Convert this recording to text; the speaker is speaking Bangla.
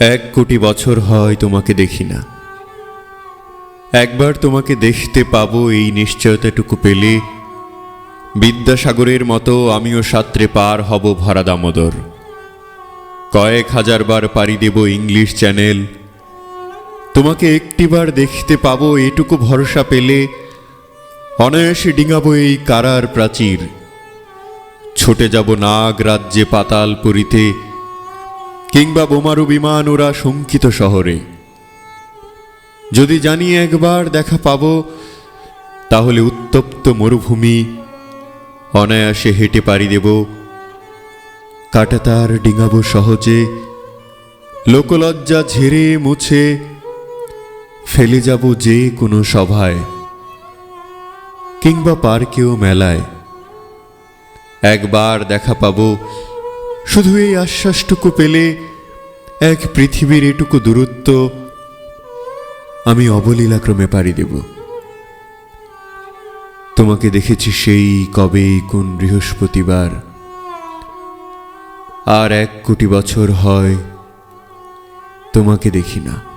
এক কোটি বছর হয় তোমাকে দেখি না। একবার তোমাকে দেখতে পাবো এই নিশ্চয়তাটুকু পেলে, বিদ্যাসাগরের মতো আমিও সাত্রে পার হব ভরা দামোদর। কয়েক হাজার বার পাড়ি দেব ইংলিশ চ্যানেল। তোমাকে একটিবার দেখতে পাবো এটুকু ভরসা পেলে, অনায়াসে ডিঙাবো এই কারার প্রাচীর। ছুটে যাব নাগ রাজ্যে পাতাল পুরীতে কিংবা বোমারু বিমান ওরা শঙ্কিত শহরে। যদি জানি একবার দেখা পাব, তাহলে উত্তপ্ত মরুভূমি, অনায়াসে হেঁটে পাড়ি দেব। কাটাতার ডিঙাবো সহজে, লোকলজ্জা ঝেড়ে মুছে, ফেলে যাব যে কোনো সভায়, কিংবা পার্কেও মেলায়। একবার দেখা পাবো শুধু এই আশ্বাসটুকু পেলে এক পৃথিবীর এটুকু দূরত্ব আমি অবলীলাক্রমে পাড়ি দেব। তোমাকে দেখেছি সেই কবে কোন বৃহস্পতিবার। আর এক কোটি বছর হয় তোমাকে দেখি না।